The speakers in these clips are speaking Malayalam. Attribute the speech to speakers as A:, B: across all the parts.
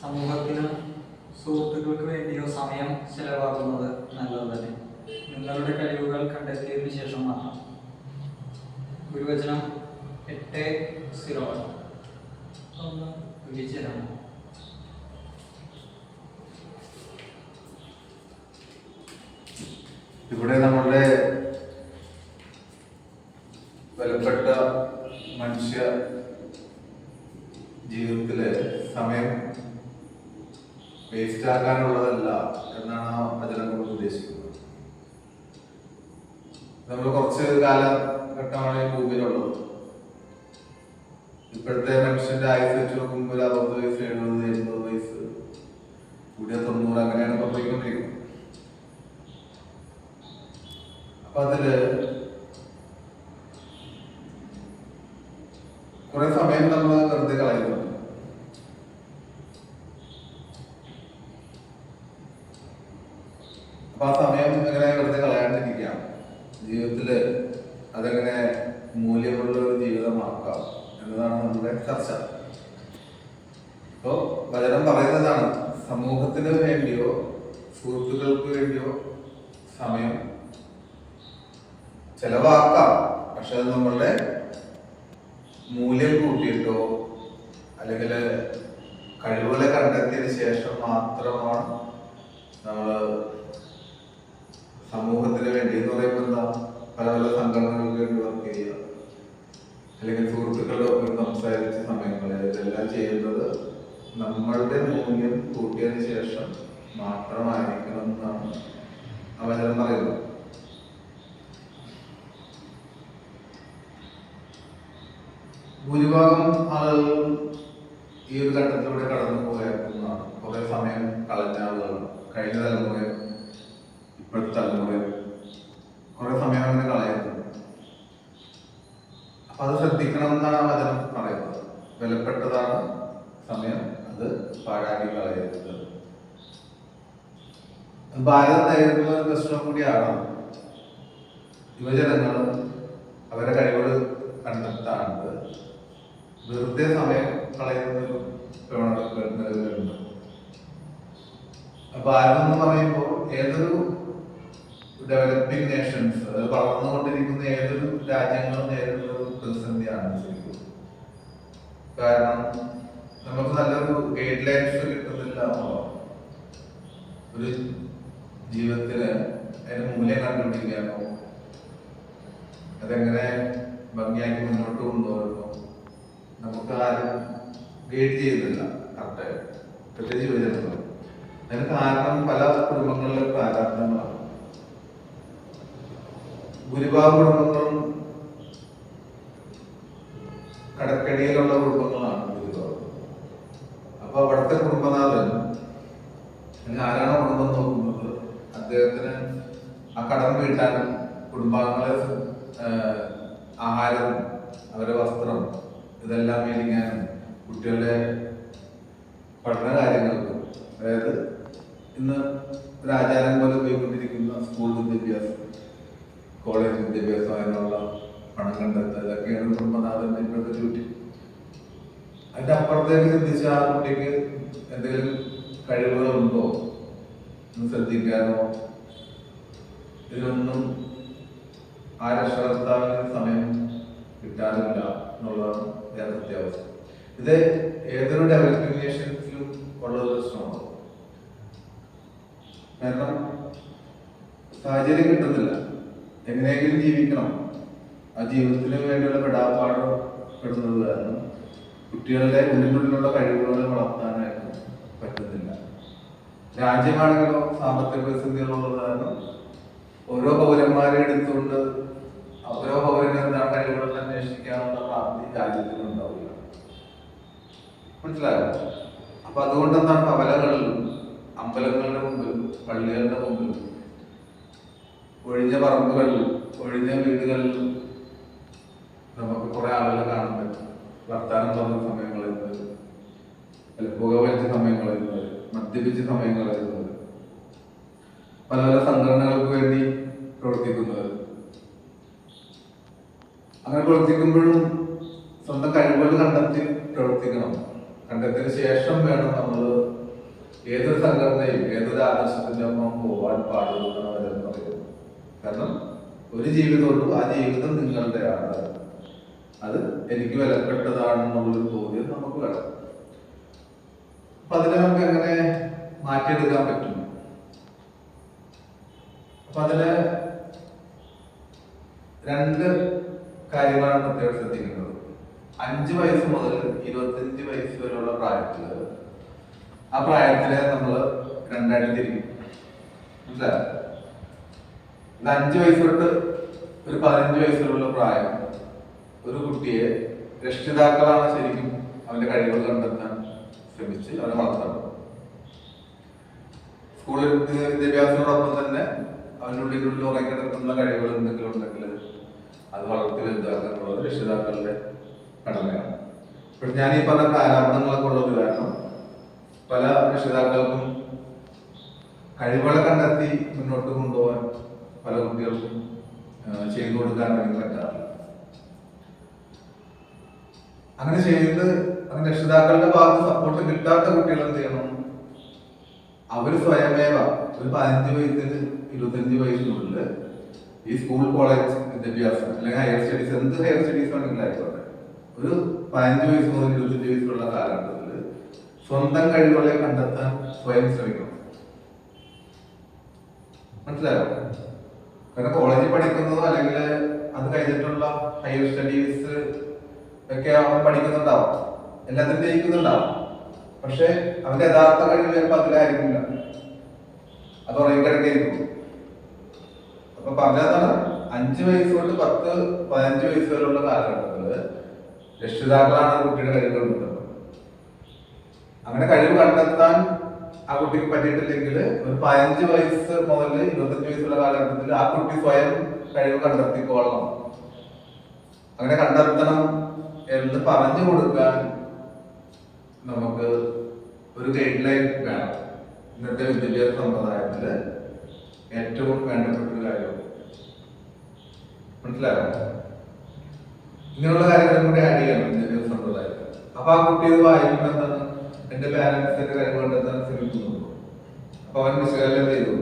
A: സമൂഹത്തിന് സുഹൃത്തുക്കൾക്ക് വേണ്ടിയോ സമയം ചെലവാക്കുന്നത് നല്ലത് തന്നെ. നിങ്ങളുടെ കഴിവുകൾ കണ്ടെത്തിയതിനു ശേഷം മാത്രം. ഗുരുവചനം എട്ട് സീറോ ഒന്ന്
B: ഇവിടെ നമ്മളുടെ വിലപ്പെട്ട മനുഷ്യ ജീവിതത്തിലെ സമയം വേസ്റ്റ് ആക്കാനുള്ളതല്ല എന്നാണ് ആ വചനം കൊണ്ട് ഉദ്ദേശിക്കുന്നത്. നമ്മൾ കുറച്ച് കാലഘട്ടമാണ് ഈ ഭൂമിയിലുള്ളത്. ഇപ്പോഴത്തെ മനുഷ്യന്റെ ആയുസ് വെച്ച് നോക്കുമ്പോൾ അറുപത് വയസ്സ് എഴുപത് എൺപത് വയസ്സ് കൂടിയ തൊണ്ണൂറ് അങ്ങനെയാണ് പറഞ്ഞുകൊണ്ടിരിക്കുന്നത് അപ്പൊ അതിൽ കുറെ സമയം നമ്മൾ വെറുതെ കളയുന്നു. അപ്പൊ ആ സമയം എങ്ങനെ വെറുതെ കളയാണ്ടിരിക്കാം. ജീവിതത്തിൽ അതെങ്ങനെ മൂല്യമുള്ള ഒരു ജീവിതമാക്കാം എന്നതാണ് നമ്മുടെ ചർച്ച. അപ്പോ വചനം പറയുന്നതാണ് സമൂഹത്തിന് വേണ്ടിയോ സുഹൃത്തുക്കൾക്ക് വേണ്ടിയോ സമയം ചെലവാക്കാം. പക്ഷെ അത് നമ്മളുടെ മൂല്യം കൂട്ടിയിട്ടോ അല്ലെങ്കിൽ കഴിവുകളെ കണ്ടെത്തിയതിന് ശേഷം മാത്രമാണ് നമ്മൾ സമൂഹത്തിന് വേണ്ടി എന്ന് പറയുമ്പോൾ എന്താ? പല പല സംഘടനകൾക്ക് വേണ്ടി വർക്ക് ചെയ്യുക. അല്ലെങ്കിൽ സുഹൃത്തുക്കളുടെ ഒപ്പം സംസാരിച്ച സമയങ്ങളിൽ ഇതെല്ലാം ചെയ്യുന്നത് നമ്മളുടെ മൂല്യം കൂട്ടിയതിന് ശേഷം മാത്രമായിരിക്കണം എന്നാണ് അവചനം പറയുന്നത്. ഭൂരിഭാഗം ആളുകളും ഈ ഒരു ഘട്ടത്തിലൂടെ കടന്നു പോയേക്കുന്നതാണ്. കുറെ സമയം കളഞ്ഞ ആളുകളാണ്. കഴിഞ്ഞ തലമുറ ഇപ്പോഴത്തെ തലമുറ കുറെ സമയം അങ്ങനെ കളയുന്നു. അപ്പൊ അത് ശ്രദ്ധിക്കണം എന്നാണ് വചനം പറയുന്നത്. വിലപ്പെട്ടതാണ് സമയം അത് പാഴാക്കി കളയരുത്. ഭാരതം നേരിടുന്ന ഒരു പ്രശ്നം കൂടിയാണ്. യുവജനങ്ങൾ അവരുടെ കഴിവുകൾ കണ്ടെത്താണ്ട് വെറുതെ സമയം കളയുന്ന ഒരു പ്രവണത നിലവിലുണ്ട് ഭാരതം എന്ന് പറയുമ്പോൾ ഏതൊരു ഡെവലപ്പിംഗ് നേഷൻസ് അതായത് വളർന്നുകൊണ്ടിരിക്കുന്ന ഏതൊരു രാജ്യങ്ങളും നേരിടുന്ന ഒരു പ്രതിസന്ധിയാണ് കാരണം നമുക്ക് നല്ലൊരു ഗൈഡ് ലൈൻസ് കിട്ടുന്നില്ല. ഒരു ജീവിതത്തിൽ അതിന് മൂല്യം കണ്ടുപിടിക്കാനോ അതെങ്ങനെ ഭംഗിയാക്കി മുന്നോട്ട് കൊണ്ടുപോകുന്നു നമുക്ക് ആരും ഗൈഡ് ചെയ്യുന്നില്ല. കറക്റ്റായിട്ട് പ്രത്യേകിച്ച് അതിന് കാരണം പല കുടുംബങ്ങളിലെ പ്രാരാബ്ദങ്ങളാണ് ഭൂരിഭാഗം കുടുംബങ്ങളും കടക്കടിയിലുള്ള കുടുംബങ്ങളാണ് ഭൂരിഭാഗം. അപ്പൊ അവിടുത്തെ കുടുംബനാഥൻ ആരാണ് കുടുംബം നോക്കുന്നത് അദ്ദേഹത്തിന് ആ കടം വീട്ടാനും കുടുംബാംഗങ്ങളെ ആഹ്, ആഹാരം അവരുടെ വസ്ത്രം ഇതെല്ലാം മേടിക്കാനും കുട്ടികളുടെ പഠന കാര്യങ്ങൾക്കും അതായത് ഇന്ന് ഒരു ആചാരം പോലെ പോയിക്കൊണ്ടിരിക്കുന്ന സ്കൂൾ വിദ്യാഭ്യാസം കോളേജ് വിദ്യാഭ്യാസം അതിനുള്ള പണം കണ്ടെത്തുക ഇതൊക്കെയാണ് കുടുംബനാഥന്റെ ഇപ്പോഴത്തെ ഡ്യൂട്ടി. അതിന്റെ അപ്പുറത്തേക്ക് ചിന്തിച്ച ആ കുട്ടിക്ക് എന്തെങ്കിലും കഴിവുകളുണ്ടോ എന്ന് ശ്രദ്ധിക്കാനോ ഇതിനൊന്നും ആ രക്ഷകർത്താവിന് സമയം കിട്ടാറില്ല എന്നുള്ളതാണ് വേറെ സത്യാവസ്ഥ ഇത് ഏതൊരു ഡെവലപ്പിംഗ് നേഷൻസിലും ഉള്ള ഒരു പ്രശ്നമാണ് കാരണം സാഹചര്യം കിട്ടുന്നില്ല. എങ്ങനെയെങ്കിലും ജീവിക്കണം. ആ ജീവിതത്തിന് വേണ്ടിയുള്ള പെടാപ്പാട് പെടുന്നത് കാരണം കുട്ടികളുടെ ഉള്ളിനുള്ളിലുള്ള കഴിവുകളെ വളർത്താനായിട്ട് പറ്റുന്നില്ല. രാജ്യമാണെങ്കിലോ സാമ്പത്തിക പ്രതിസന്ധികളുള്ളത് കാരണം ഓരോ പൗരന്മാരെ എടുത്തുകൊണ്ട് ഓരോ രാജ്യത്തിനുണ്ടാവില്ല മനസ്സിലായോ? അപ്പൊ അതുകൊണ്ട് എന്താണ് കവലകളിലും അമ്പലങ്ങളുടെ മുമ്പിലും പള്ളികളുടെ മുമ്പിലും ഒഴിഞ്ഞ പറമ്പുകളിലും ഒഴിഞ്ഞ വീടുകളിലും നമുക്ക് കുറെ ആളുകളെ കാണാൻ പറ്റും. വർത്താനം പറഞ്ഞ സമയങ്ങളിൽ പുകവലിച്ച സമയങ്ങളിൽ മദ്യപിച്ച സമയങ്ങളിൽ പല പല സംഘടനകൾക്ക് വേണ്ടി പ്രവർത്തിക്കുന്നത്. അങ്ങനെ പ്രവർത്തിക്കുമ്പോഴും സ്വന്തം കഴിവുകൾ കണ്ടെത്തി പ്രവർത്തിക്കണം. കണ്ടെത്തിയതിനു ശേഷം വേണം നമ്മൾ ഏതൊരു സംഘടനയും ഏതൊരു ആദർശത്തിന്റെ ഒപ്പം പോകാൻ പാടുള്ളൂ എന്നാണ് അവരെന്ന് പറയുന്നത്. കാരണം ഒരു ജീവിതമുള്ളൂ ആ ജീവിതം നിങ്ങളുടെയാണ് അത് എനിക്ക് വിലപ്പെട്ടതാണെന്നുള്ളൊരു ബോധ്യം നമുക്ക് വേണം. അപ്പൊ അതിനെ നമുക്ക് എങ്ങനെ മാറ്റിയെടുക്കാൻ പറ്റും? അപ്പൊ അതിലെ രണ്ട് കാര്യങ്ങളാണ് പ്രത്യേകം ശ്രദ്ധിക്കുന്നത് അഞ്ച് വയസ്സ് മുതൽ ഇരുപത്തിയഞ്ച് വയസ്സ് വരെയുള്ള പ്രായത്തിൽ ആ പ്രായത്തിലെ നമ്മൾ രണ്ടായിട്ട് തിരിക്കും. മനസ്സിലായോ? അഞ്ച് വയസ്സ് തൊട്ട് ഒരു പതിനഞ്ച് വയസ്സ് വരെയുള്ള പ്രായം ഒരു കുട്ടിയെ രക്ഷിതാക്കളാണ് ശരിക്കും അവന്റെ കഴിവുകൾ കണ്ടെത്താൻ ശ്രമിച്ച് അവനെ വളർത്തണം സ്കൂളിൽ വിദ്യാഭ്യാസത്തോടൊപ്പം തന്നെ അവന്റെ ഉറങ്ങി ഉറങ്ങിക്കിടക്കുന്ന കഴിവുകൾ എന്തെങ്കിലും ഉണ്ടെങ്കിൽ അത് വളർത്തി വലുതാക്കാനുള്ളത് രക്ഷിതാക്കളുടെ കടമയാണ്. പക്ഷെ ഞാൻ ഈ പറഞ്ഞ കാലാപണങ്ങളൊക്കെ ഉള്ളത് കാരണം പല രക്ഷിതാക്കൾക്കും കഴിവുകളെ കണ്ടെത്തി മുന്നോട്ട് കൊണ്ടുപോകാൻ പല കുട്ടികൾക്കും ചെയ്തു കൊടുക്കാൻ വേണ്ടി പറ്റാറില്ല. അങ്ങനെ ചെയ്ത് അങ്ങനെ രക്ഷിതാക്കളുടെ ഭാഗത്ത് സപ്പോർട്ട് കിട്ടാത്ത കുട്ടികൾ എന്ത് ചെയ്യണം? അവർ സ്വയമേവ ഒരു പതിനഞ്ച് വയസ്സിന് ഇരുപത്തഞ്ച് വയസ്സിനുള്ളിൽ ഈ സ്കൂൾ കോളേജ് വിദ്യാഭ്യാസം അല്ലെങ്കിൽ ഹയർ സ്റ്റഡീസ് എന്ത് ഹയർ സ്റ്റഡീസ് ആണെങ്കിലും ഒരു പതിനഞ്ച് വയസ്സ് മുതൽ ഇരുപത്തഞ്ച് വയസ്സുള്ള കാലഘട്ടത്തിൽ സ്വന്തം കഴിവുകളെ കണ്ടെത്താൻ സ്വയം ശ്രമിക്കണം. മനസ്സിലായോ? കാരണം കോളേജിൽ പഠിക്കുന്നതോ അല്ലെങ്കിൽ അത് കഴിഞ്ഞിട്ടുള്ള ഹയർ സ്റ്റഡീസ് ഒക്കെ അവൻ പഠിക്കുന്നുണ്ടാവും. എല്ലാത്തിനും ജയിക്കുന്നുണ്ടാവും. പക്ഷെ അവന്റെ യഥാർത്ഥ കഴിവ് ചിലപ്പോൾ അതിലായിരിക്കില്ല. അത് ഉറങ്ങിക്കിടക്കായിരിക്കും അപ്പൊ പറഞ്ഞതാണ് അഞ്ച് വയസ്സ് തൊട്ട് പത്ത് പതിനഞ്ച് വയസ്സ് വരെയുള്ള കാലഘട്ടത്തിൽ രക്ഷിതാക്കളാണ് ആ കുട്ടിയുടെ കഴിവ് കണ്ടെത്തുന്നത് അങ്ങനെ കഴിവ് കണ്ടെത്താൻ ആ കുട്ടിക്ക് പറ്റിയിട്ടില്ലെങ്കിൽ ഒരു പതിനഞ്ച് വയസ്സ് മുതൽ ഇരുപത്തഞ്ച് വയസ്സുള്ള കാലഘട്ടത്തിൽ ആ കുട്ടി സ്വയം കഴിവ് കണ്ടെത്തിക്കോളണം അങ്ങനെ കണ്ടെത്തണം എന്ന് പറഞ്ഞു കൊടുക്കാൻ നമുക്ക് ഒരു ഗൈഡ് ലൈൻ വേണം. ഇന്നത്തെ വിദ്യാഭ്യാസ സമ്പ്രദായത്തിൽ ഏറ്റവും വേണ്ടപ്പെട്ട ഒരു കാര്യം. മനസ്സിലായോ? ഇങ്ങനെയുള്ള കാര്യങ്ങളും കൂടി ആഡ് ചെയ്യണം. സമ്പ്രദായത്തിൽ അപ്പൊ ആ കുട്ടി ഇത് വായിക്കുമ്പോൾ എന്താണ്? എന്റെ പാരന്റ്സ് എന്റെ കഴിവ് കണ്ടെത്താൻ ശ്രമിക്കുന്നു അപ്പൊ അവൻ വിശകലനം ചെയ്തു?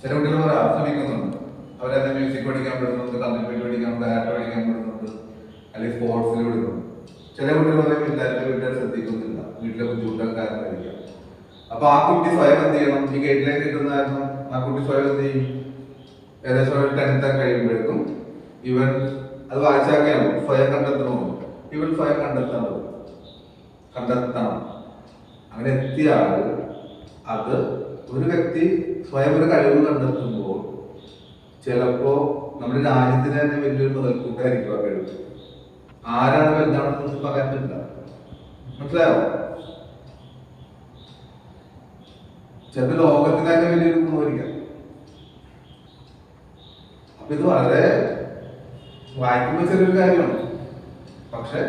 B: ചില കുട്ടികൾ പറയാം ശ്രമിക്കുന്നുണ്ട്. അവരെന്നെ മ്യൂസിക് പഠിക്കാൻ പെടുന്നുണ്ട് കമ്പ്യൂട്ടർ പഠിക്കാൻ കരാട്ടെ പഠിക്കാൻ പെടുന്നുണ്ട് അല്ലെങ്കിൽ സ്പോർട്സിൽ വിടുന്നു ചില കുട്ടികൾ പറയും ഇല്ല വീട്ടിൽ ശ്രദ്ധിക്കുന്നില്ല. വീട്ടിലെ ബുദ്ധിമുട്ടൊക്കെ കഴിക്കാം അപ്പൊ ആ കുട്ടി സ്വയം എന്ത് ചെയ്യണം? ഈ ഗൈഡ് ലൈൻ കിട്ടുന്നതായിരുന്നു. ആ കുട്ടി സ്വയം എന്ത് ചെയ്യും? ഏകദേശം ടെൻത്ത് കഴിയുമ്പോഴേക്കും ഇവൻ അത് വായിച്ചാക്കിയാണ് സ്വയം കണ്ടെത്തണോ ഇവൻ സ്വയം കണ്ടെത്തണം കണ്ടെത്തണം. അങ്ങനെ എത്തിയ ആൾ അത് ഒരു വ്യക്തി സ്വയം ഒരു കഴിവ് കണ്ടെത്തുമ്പോൾ ചിലപ്പോ നമ്മുടെ രാജ്യത്തിന് തന്നെ വലിയൊരു മുതൽക്കൂട്ടായിരിക്കും ആ കഴിവ്. ആരാണ് വലുതാണെന്ന് പറയാൻ പറ്റില്ല. മനസ്സിലായോ? ചിലപ്പോൾ ലോകത്തിന് തന്നെ വലിയൊരു ഗുണമായിരിക്കാം. അപ്പൊ ഇത് വളരെ വായിക്കുമ്പോൾ ചെറിയൊരു കാര്യമാണ് പക്ഷെ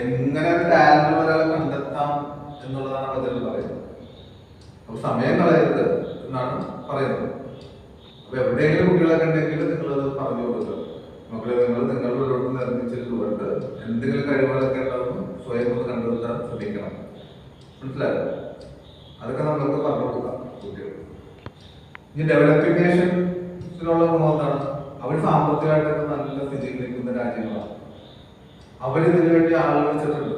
B: എങ്ങനെ ടാലന്റ് ഒരാളെ കണ്ടെത്താം എന്നുള്ളതാണ് അതിൽ പറയുന്നത്. അപ്പൊ സമയം കളയരുത് എന്നാണ് പറയുന്നത്. അപ്പൊ എവിടെയെങ്കിലും കുട്ടികളൊക്കെ ഉണ്ടെങ്കിൽ നിങ്ങളത് പറഞ്ഞു കൊടുക്കുക. മക്കളെ നിങ്ങൾ നിങ്ങളുടെ ഉള്ളോട്ട് നിർമ്മിച്ചിട്ടുകൊണ്ട് എന്തെങ്കിലും കഴിവുകളൊക്കെ ഉണ്ടാവും സ്വയം ഒന്ന് കണ്ടെത്താൻ ശ്രമിക്കണം. മനസ്സിലായോ? അതൊക്കെ നമ്മൾക്ക് പറഞ്ഞു കൊടുക്കാം കുട്ടികൾക്ക്. ഇനി ഡെവലപ്പിംഗ് നേഷൻസിനുള്ള ഗുണം എന്താണ് അവർ സാമ്പത്തികമായിട്ടൊക്കെ നല്ല സ്ഥിതിയിൽ നിൽക്കുന്ന രാജ്യങ്ങളാണ്. അവരിതിനു വേണ്ടി ആളുകൾ വെച്ചിട്ടുണ്ട്.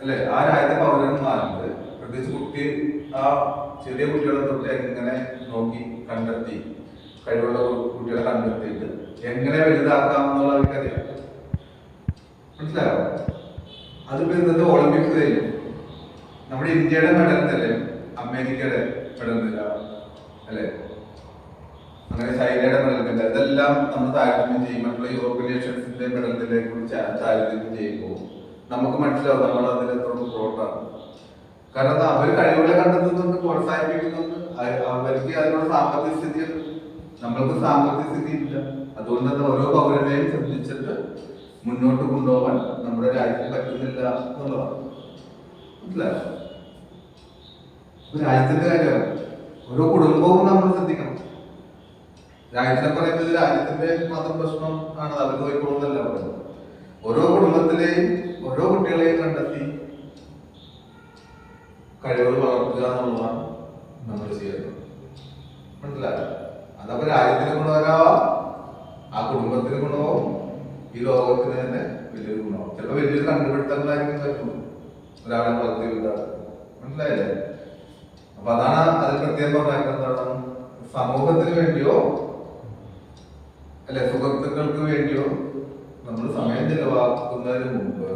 B: അല്ലെ? ആ രാജ്യത്തെ പൗരന്മാരുണ്ട്. പ്രത്യേകിച്ച് കുട്ടി ആ ചെറിയ കുട്ടികളെ തൊട്ട് എങ്ങനെ നോക്കി കണ്ടെത്തി കഴിവുള്ള കുട്ടികളെ കണ്ടെത്തിയിട്ട് എങ്ങനെ വലുതാക്കാം എന്നുള്ള അവർക്കറിയാം മനസ്സിലായോ? അതിപ്പോ ഇന്നത്തെ ഒളിമ്പിക്സ് കഴിഞ്ഞു. നമ്മുടെ ഇന്ത്യയുടെ മെഡൽ നിലയും അമേരിക്കയുടെ മെഡൽ നില അല്ലെ? അങ്ങനെ ചൈനയുടെ മെഡൽ അതെല്ലാം നമ്മൾ താരതമ്യം ചെയ്യും മറ്റുള്ള യൂറോപ്യൻ നേഷൻസിന്റെ മെഡൽ കുറിച്ച് താരതമ്യം ചെയ്യുമ്പോൾ നമുക്ക് മനസ്സിലാവും നമ്മൾ അതിൽ എത്രത്തോളം പ്രോട്ടാണ് കാരണം അവർ കഴിവുകളെ കണ്ടെത്തുന്നുണ്ട് പ്രോത്സാഹിപ്പിക്കുന്നുണ്ട്. അവർക്ക് അതിനുള്ള സാമ്പത്തിക സ്ഥിതി നമ്മൾക്ക് സാമ്പത്തിക സ്ഥിതി ഇല്ല അതുകൊണ്ട് തന്നെ ഓരോ പൗരനെയും ശ്രദ്ധിച്ചിട്ട് മുന്നോട്ട് കൊണ്ടുപോകാൻ നമ്മുടെ രാജ്യത്തിന് പറ്റുന്നില്ല എന്നുള്ളതാണ്. രാജ്യത്തിന്റെ കാര്യമാണ്. ഓരോ കുടുംബവും നമ്മൾ ശ്രദ്ധിക്കണം. രാജ്യത്തിന്റെ മാത്രം പ്രശ്നം ആണ്. അത് പോയിക്കൊള്ളുന്നല്ല പറയുന്നത്. ഓരോ കുടുംബത്തിലെയും ഓരോ കുട്ടികളെയും കണ്ടെത്തി കഴിവുകൾ വളർത്തുക എന്നുള്ളതാണ് നമ്മൾ ചെയ്യുന്നത്. മനസ്സിലായോ? അതപ്പോ രാജ്യത്തിന് ഗുണകരമാവാം ആ കുടുംബത്തിന് ഗുണവും ഈ ലോകത്തിന് തന്നെ വലിയൊരു ഗുണവും. ചിലപ്പോൾ വലിയൊരു കണ്ടുപിടുത്തങ്ങളായിരിക്കും പറ്റും ഒരാളെ വളർത്തി വലുതാക്കുക മനസ്സിലായില്ലേ? അപ്പൊ അതാണ് അതിൽ പ്രത്യേകം പറഞ്ഞാൽ എന്താണ് സമൂഹത്തിന് വേണ്ടിയോ അല്ലെ സുഹൃത്തുക്കൾക്ക് വേണ്ടിയോ നമ്മൾ സമയം ചെലവാക്കുന്നതിന് മുമ്പ്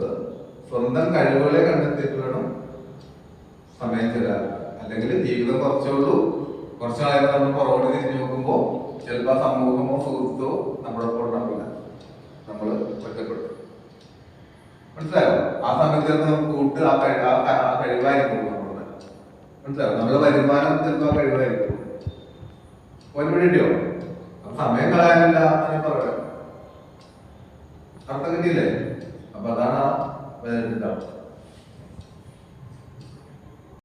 B: സ്വന്തം കഴിവുകളെ കണ്ടെത്തിയിട്ട് വേണം സമയം ചെലവാക്കുക അല്ലെങ്കിൽ ജീവിതം കുറച്ചുള്ളൂ കുറച്ച് നാളെ നമ്മൾ പുറകോട്ട് തിരിഞ്ഞു നോക്കുമ്പോൾ ചിലപ്പോൾ സമൂഹമോ സുഹൃത്തോ നമ്മുടെ ഒപ്പം ഉണ്ടാവില്ല. നമ്മൾ ഒറ്റപ്പെടും മനസ്സിലായോ? ആ സമയത്ത് നമുക്ക് കൂട്ട് ആ കഴി ആ കഴിവായിരിക്കും നമ്മളുടെ. മനസ്സിലായോ? നമ്മുടെ വരുമാനം ചിലപ്പോൾ ആ കഴിവായിരിക്കും. ഒരു അപ്പൊ സമയം കളയാനില്ല എന്ന് പറയാം അർത്ഥം കിട്ടിയില്ലേ അപ്പൊ അതാണ് ആ വേദന